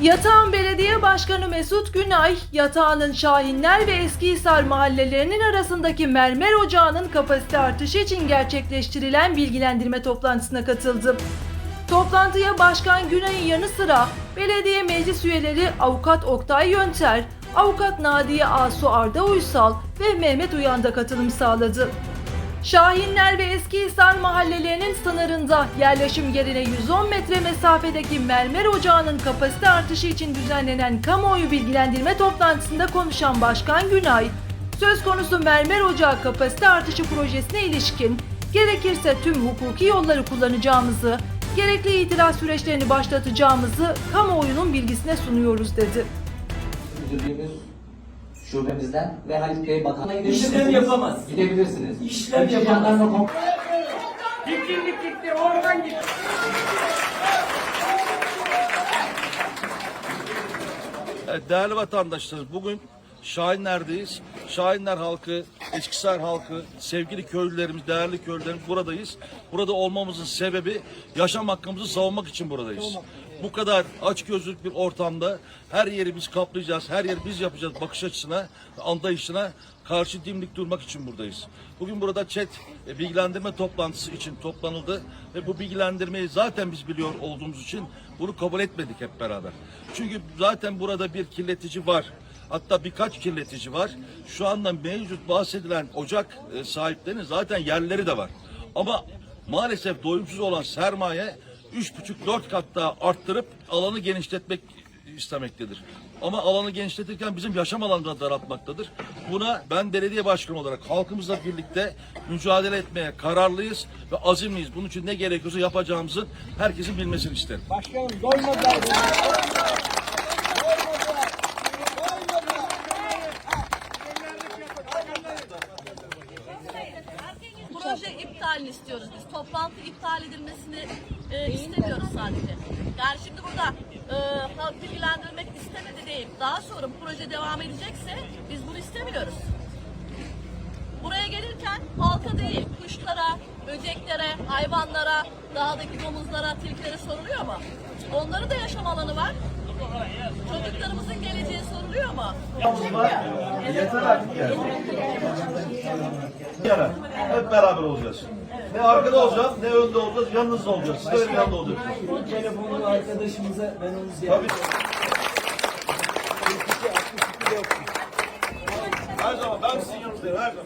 Yatağan Belediye Başkanı Mesut Günay, Yatağan'ın Şahinler ve Eskihisar mahallelerinin arasındaki mermer ocağının kapasite artışı için gerçekleştirilen bilgilendirme toplantısına katıldı. Toplantıya Başkan Günay'ın yanı sıra belediye meclis üyeleri Avukat Oktay Yönter, Avukat Nadiye Asu Arda Uysal ve Mehmet Uyan da katılım sağladı. Şahinler ve Eskihisar mahallelerinin sınırında yerleşim yerine 110 metre mesafedeki mermer ocağının kapasite artışı için düzenlenen kamuoyu bilgilendirme toplantısında konuşan Başkan Günay, söz konusu mermer ocağı kapasite artışı projesine ilişkin gerekirse tüm hukuki yolları kullanacağımızı, gerekli itiraz süreçlerini başlatacağımızı kamuoyunun bilgisine sunuyoruz dedi. müdürlüğümüz şubemizden ve Halit Bey Bakan'a İşlem gidebilirsiniz. yapamaz. Gidebilirsiniz. İşlem Önce yapamaz. jandarma kom- Dikillik gitti, orman gitti. Değerli vatandaşlarımız bugün Şahinler'deyiz. Şahinler halkı, Eskişehir halkı, sevgili köylülerimiz, değerli köylülerimiz buradayız. Burada olmamızın sebebi yaşam hakkımızı savunmak için buradayız. Bu kadar açgözlülük bir ortamda her yeri biz kaplayacağız, her yeri biz yapacağız bakış açısına, anlayışına karşı dimdik durmak için buradayız. Bugün burada chat e, bilgilendirme toplantısı için toplanıldı ve bu bilgilendirmeyi zaten biz biliyor olduğumuz için bunu kabul etmedik hep beraber. Çünkü zaten burada bir kirletici var. Hatta birkaç kirletici var. Şu anda mevcut bahsedilen ocak e, sahiplerinin zaten yerleri de var. Ama maalesef doyumsuz olan sermaye 3,5-4 kat daha arttırıp alanı genişletmek istemektedir. Ama alanı genişletirken bizim yaşam alanını daraltmaktadır. Buna ben belediye başkanı olarak halkımızla birlikte mücadele etmeye kararlıyız ve azimliyiz. Bunun için ne gerekiyorsa yapacağımızı herkesin bilmesini isterim. Proje iptalini istiyoruz biz. Toplantı iptal edilmesini e, istemiyoruz sadece. Yani şimdi burada e, halk bilgilendirmek istemedi değil. Daha sonra bu proje devam edecekse biz bunu istemiyoruz. Buraya gelirken halka değil, kuşlara, böceklere, hayvanlara, dağdaki domuzlara, tilkilere soruluyor mu? Onların da yaşam alanı var. Çocuklarımızın geleceği soruluyor mu? Yeter artık. Yana. Hep beraber olacağız. Ne arkada olacağız, ne önde olacağız, yanınızda olacağız. Siz de benim yanımda olacaksınız. Telefonu arkadaşımıza ben onu ziyaret Tabii. Her zaman ben sizin yanınızdayım, her zaman.